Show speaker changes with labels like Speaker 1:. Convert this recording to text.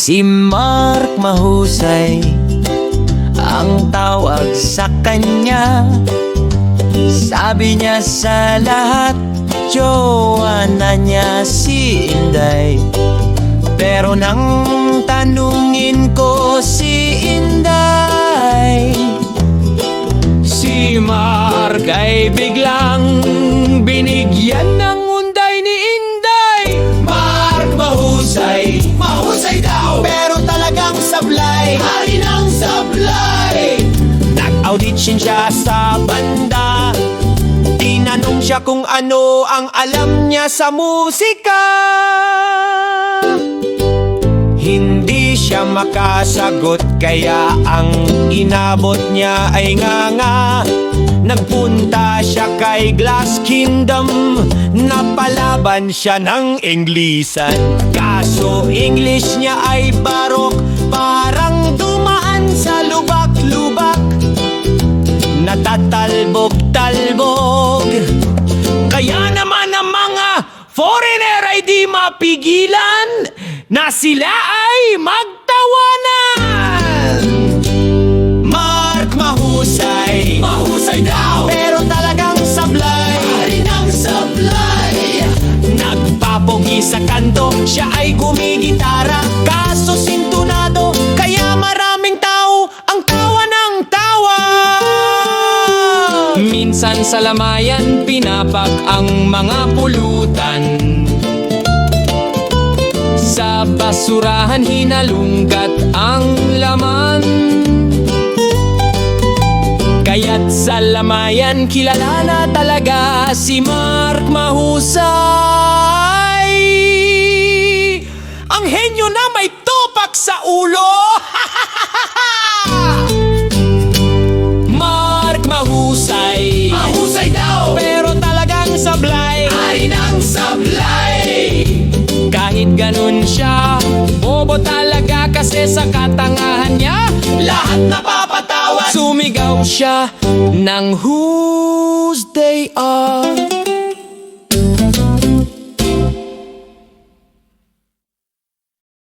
Speaker 1: Si Mark mahusay Ang tawag sa kanya. Sabi niya sa lahat Jowa na niya si Inday. Pero nang tanungin ko si Inday Nag-audition siya sa banda. Tinanong siya kung ano ang alam niya sa musika. Hindi siya makasagot kaya ang inabot niya ay nga nga. Nagpunta siya kay Glass Kingdom. Napalaban siya ng Inglisan Kaso English niya ay barok Natatalbog-talbog Kaya naman ang mga foreigner ay di mapigilan Na sila ay magtawanan. Mark mahusay.
Speaker 2: Mahusay daw.
Speaker 1: Pero talagang sablay.
Speaker 2: Hari ng sablay?
Speaker 1: Nagpapogi sa kanto, siya ay gumigitara. Kaso sintunado, Minsan sa lamayan, pinapak ang mga pulutan. Sa basurahan, hinalunggat ang laman. Kaya't sa lamayan kilala na talaga si Mark Mahusay. Ang henyo na may tupak sa ulo
Speaker 2: ng sablay.
Speaker 1: Kahit ganun siya Bobo talaga kasi sa katangahan niya.
Speaker 2: Lahat napapatawa
Speaker 1: Sumigaw siya ng Whose Day Are